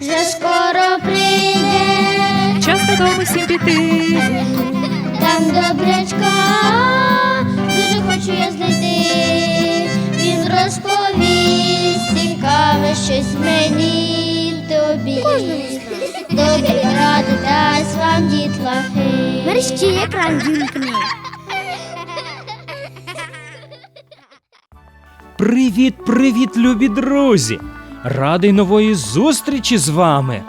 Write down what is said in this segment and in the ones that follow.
вже скоро прийде, Час додому всім піти. там добрячка, дуже хочу я знайти. Він розповість цікаве щось мені тобі. Добрі ради дасть вам дітлахи. Мерщі екран вімкни. Привіт, привіт, любі друзі! Радий нової зустрічі з вами.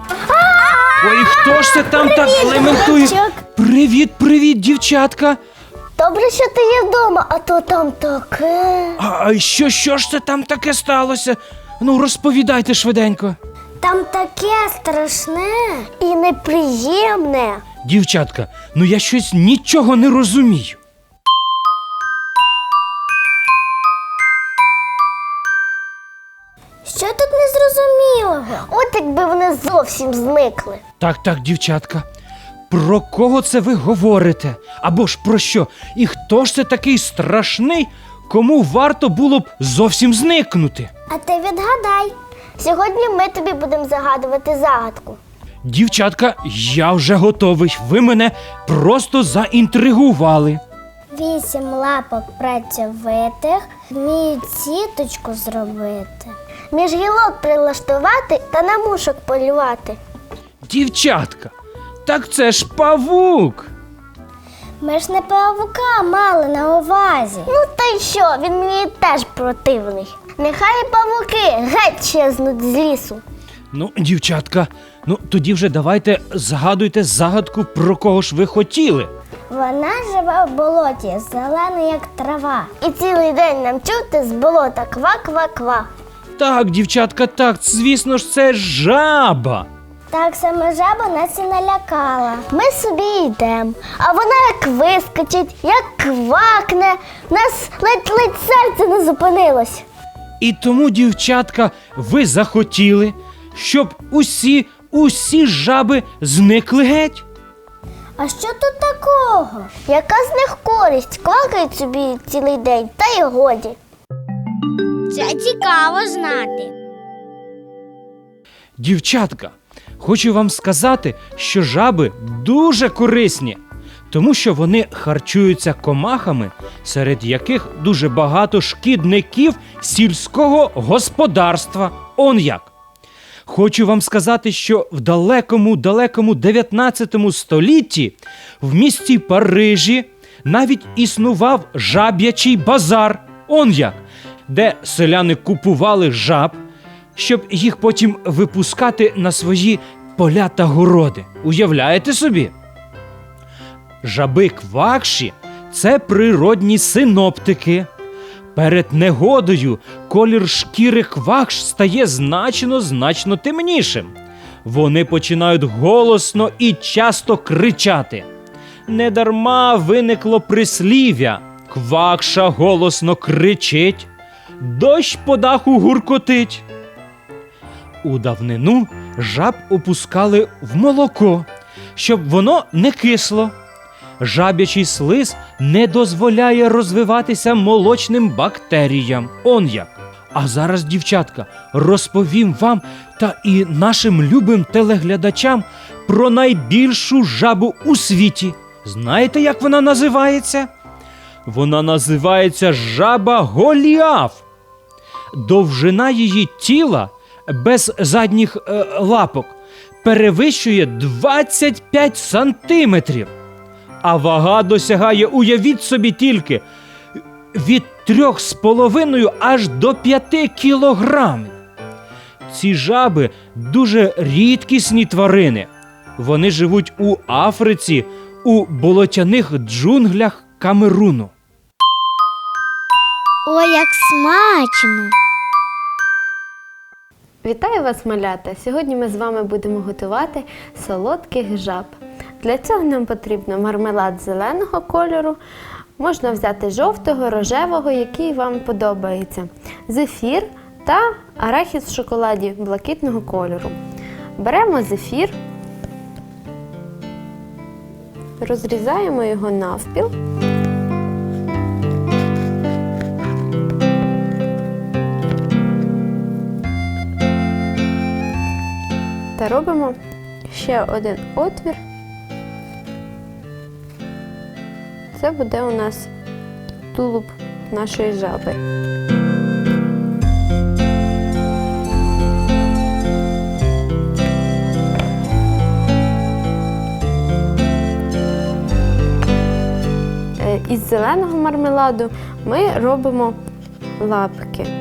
Ой, хто ж це там так лементує? хлопчик. Привіт, привіт, дівчатка! Добре, що ти є вдома, а то там таке. А а що, що ж це там таке сталося? Ну, розповідайте швиденько. Там таке страшне і неприємне. Дівчатка, ну я щось нічого не розумію. Незрозумілого? От якби вони зовсім зникли. Так, так, дівчатка. Про кого це ви говорите? Або ж про що? І хто ж це такий страшний, кому варто було б зовсім зникнути? А ти відгадай. Сьогодні ми тобі будемо загадувати загадку. Дівчатка, я вже готовий. Ви мене просто заінтригували. Вісім лапок працьовитих вміють сіточку зробити. Між гілок прилаштувати та на мушок полювати. Дівчатка, так це ж павук. Ми ж не павука мали на увазі. Ну та й що, він мені теж противний. Нехай павуки геть щезнуть з лісу. Ну, дівчатка, ну тоді вже давайте згадуйте загадку, про кого ж ви хотіли. Вона живе в болоті, зелена, як трава. І цілий день нам чути з болота ква-ква-ква. Так, дівчатка, так, звісно ж, це жаба. Так саме жаба нас і налякала. Ми собі йдемо, а вона як вискочить, як квакне, нас ледь-ледь серце не зупинилось. І тому, дівчатка, ви захотіли, щоб усі, усі жаби зникли геть. А що тут такого? Яка з них користь? Квакають собі цілий день, та й годі. Це цікаво знати. Дівчатка, хочу вам сказати, що жаби дуже корисні, тому що вони харчуються комахами, серед яких дуже багато шкідників сільського господарства. Он як. Хочу вам сказати, що в далекому, далекому 19 столітті в місті Парижі навіть існував жаб'ячий базар. Он як, де селяни купували жаб, щоб їх потім випускати на свої поля та городи. Уявляєте собі? Жаби квакші це природні синоптики. Перед негодою колір шкіри квакш стає значно значно темнішим. Вони починають голосно і часто кричати. Недарма виникло прислів'я. Квакша голосно кричить, дощ по даху гуркотить. У давнину жаб опускали в молоко, щоб воно не кисло. Жаб'ячий слиз не дозволяє розвиватися молочним бактеріям. Он як. А зараз, дівчатка, розповім вам та і нашим любим телеглядачам про найбільшу жабу у світі. Знаєте, як вона називається? Вона називається жаба Голіаф. Довжина її тіла без задніх е, лапок перевищує 25 сантиметрів. А вага досягає, уявіть собі тільки, від 3,5 аж до 5 кілограмів. Ці жаби дуже рідкісні тварини. Вони живуть у Африці, у болотяних джунглях Камеруну. Ой, як смачно! Вітаю вас, малята! Сьогодні ми з вами будемо готувати солодких жаб. Для цього нам потрібно мармелад зеленого кольору. Можна взяти жовтого, рожевого, який вам подобається, зефір та арахіс в шоколаді блакитного кольору. Беремо зефір, розрізаємо його навпіл. Та робимо ще один отвір. Це буде у нас тулуб нашої жаби. Е, Із зеленого мармеладу ми робимо лапки.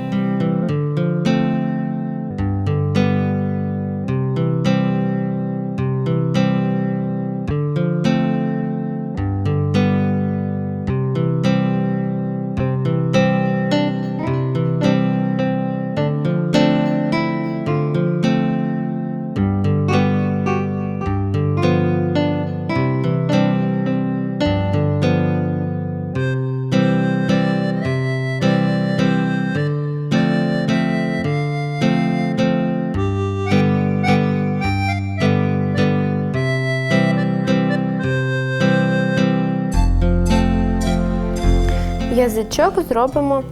Язичок зробимо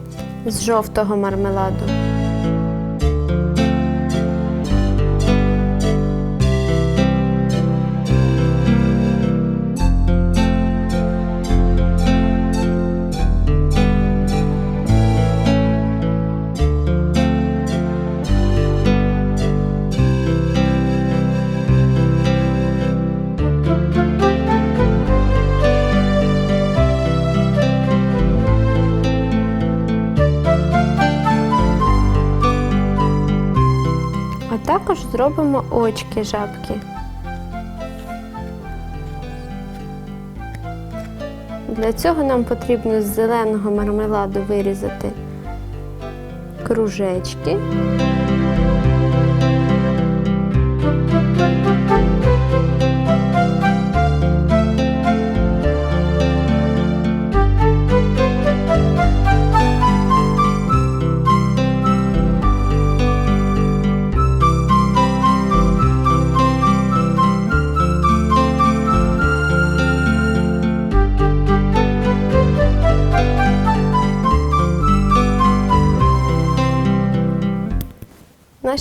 з жовтого мармеладу. Також зробимо очки жабки. Для цього нам потрібно з зеленого мармеладу вирізати кружечки.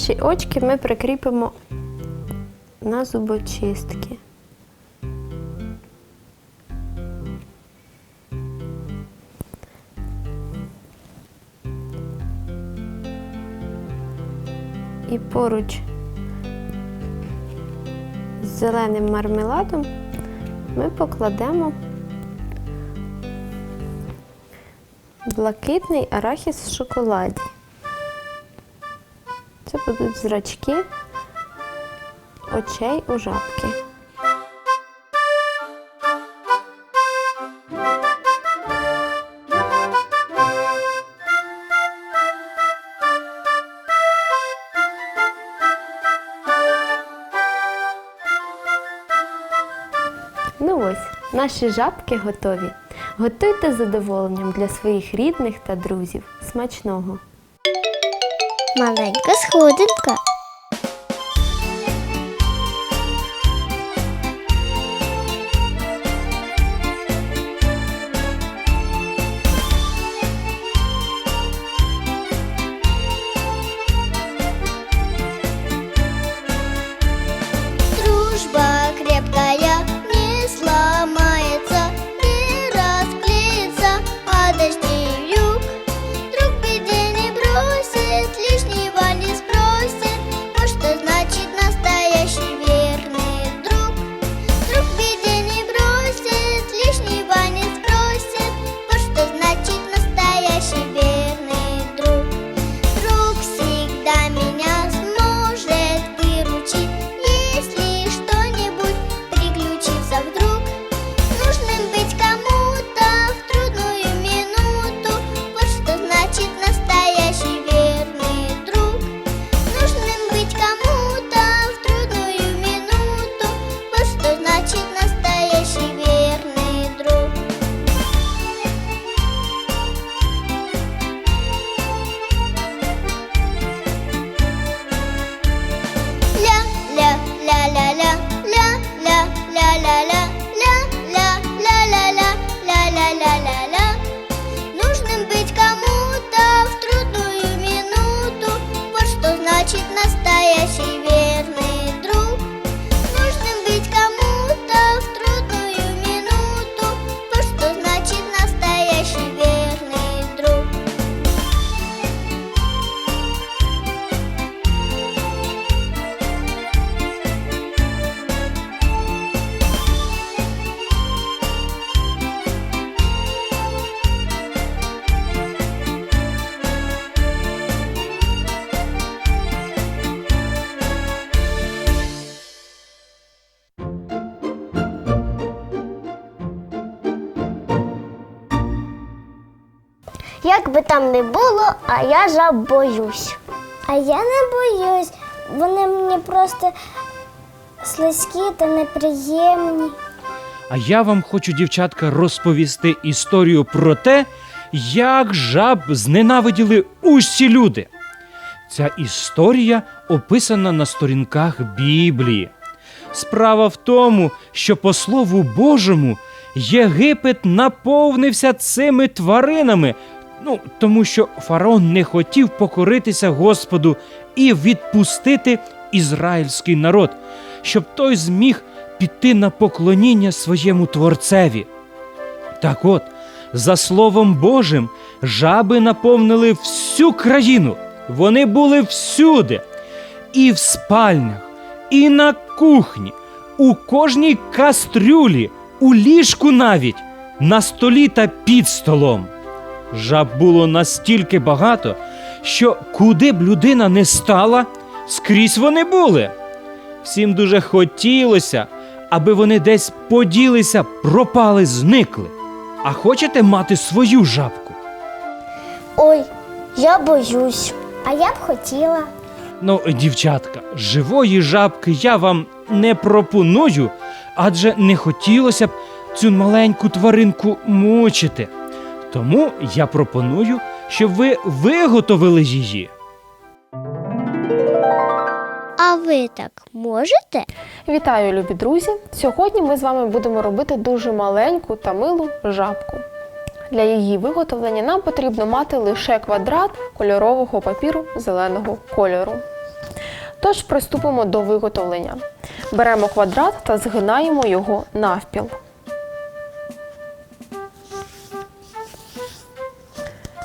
Наші очки ми прикріпимо на зубочистки. І поруч з зеленим мармеладом ми покладемо блакитний арахіс в шоколаді. Це будуть зрачки очей у жабки. Ну ось, наші жабки готові. Готуйте з задоволенням для своїх рідних та друзів. Смачного! Маленька сходинка. Як би там не було, а я жаб боюсь. А я не боюсь. Вони мені просто слизькі та неприємні. А я вам хочу, дівчатка, розповісти історію про те, як жаб зненавиділи усі люди. Ця історія описана на сторінках Біблії. Справа в тому, що по Слову Божому Єгипет наповнився цими тваринами, ну, тому що фараон не хотів покоритися Господу і відпустити ізраїльський народ, щоб той зміг піти на поклоніння своєму творцеві. Так от, за Словом Божим, жаби наповнили всю країну. Вони були всюди, і в спальнях, і на кухні, у кожній кастрюлі, у ліжку навіть, на столі та під столом. Жаб було настільки багато, що куди б людина не стала, скрізь вони були. Всім дуже хотілося, аби вони десь поділися, пропали, зникли. А хочете мати свою жабку? Ой, я боюсь. А я б хотіла. Ну, дівчатка, живої жабки я вам не пропоную, адже не хотілося б цю маленьку тваринку мучити. Тому я пропоную, щоб ви виготовили її. А ви так можете? Вітаю, любі друзі! Сьогодні ми з вами будемо робити дуже маленьку та милу жабку. Для її виготовлення нам потрібно мати лише квадрат кольорового папіру зеленого кольору. Тож приступимо до виготовлення. Беремо квадрат та згинаємо його навпіл.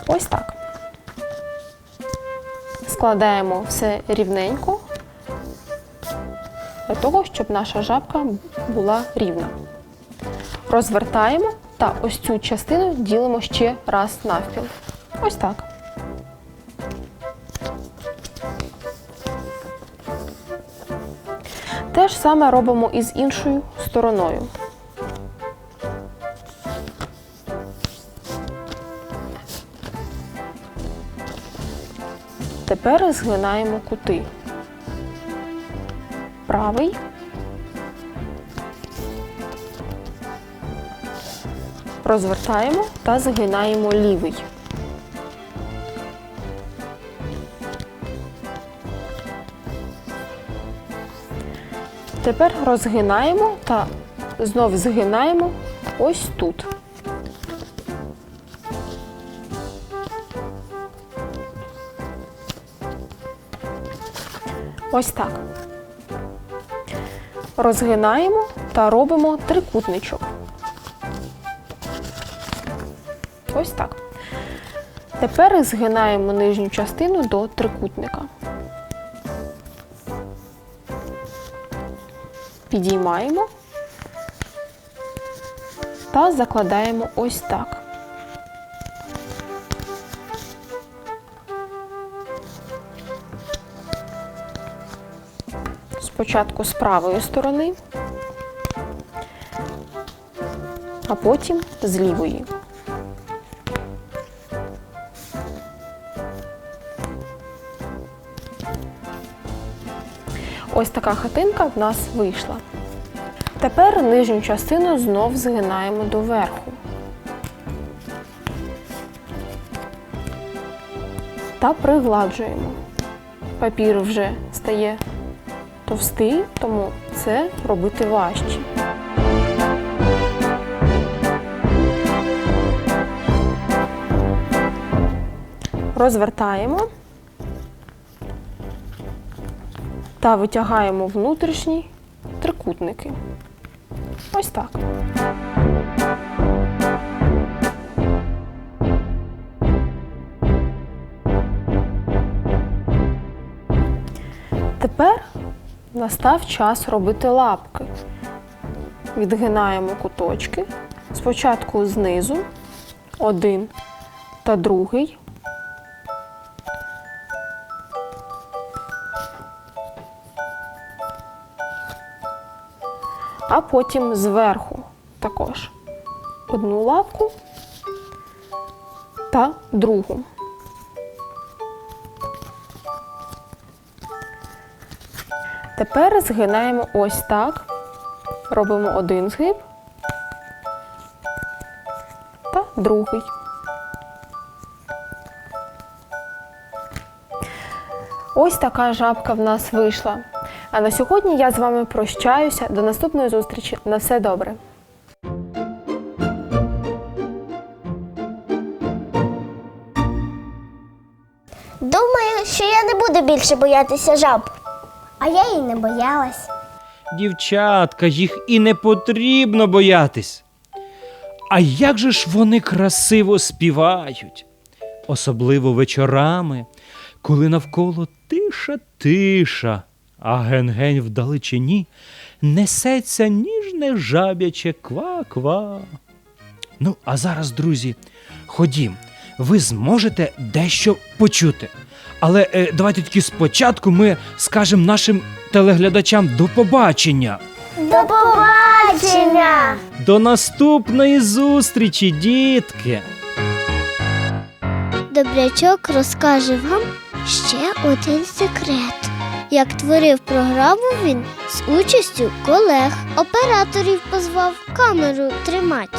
Ось так. Складаємо все рівненько для того, щоб наша жабка була рівна. Розвертаємо та ось цю частину ділимо ще раз навпіл. Ось так. Те ж саме робимо і з іншою стороною. Тепер згинаємо кути. Правий. Розвертаємо та згинаємо лівий. Тепер розгинаємо та знов згинаємо ось тут. Ось так. Розгинаємо та робимо трикутничок. Ось так. Тепер згинаємо нижню частину до трикутника. Підіймаємо та закладаємо ось так. Спочатку з правої сторони, а потім з лівої. Ось така хатинка в нас вийшла. Тепер нижню частину знов згинаємо доверху. Та пригладжуємо. Папір вже стає товстий, тому це робити важче. Розвертаємо та витягаємо внутрішні трикутники. Ось так. Настав час робити лапки. Відгинаємо куточки. Спочатку знизу, один та другий. а потім зверху також одну лапку та другу. Тепер згинаємо ось так. Робимо один згиб та другий. Ось така жабка в нас вийшла. А на сьогодні я з вами прощаюся. До наступної зустрічі. На все добре. Думаю, що я не буду більше боятися жаб. А я і не боялась. Дівчатка, їх і не потрібно боятись. А як же ж вони красиво співають, особливо вечорами, коли навколо тиша тиша, а ген-гень вдалечині несеться ніжне жабяче ква-ква. Ну, а зараз, друзі, ходім, ви зможете дещо почути. Але е, давайте тільки спочатку ми скажемо нашим телеглядачам до побачення. До побачення! До наступної зустрічі, дітки! Добрячок розкаже вам ще один секрет. Як творив програму він з участю колег, операторів позвав камеру тримати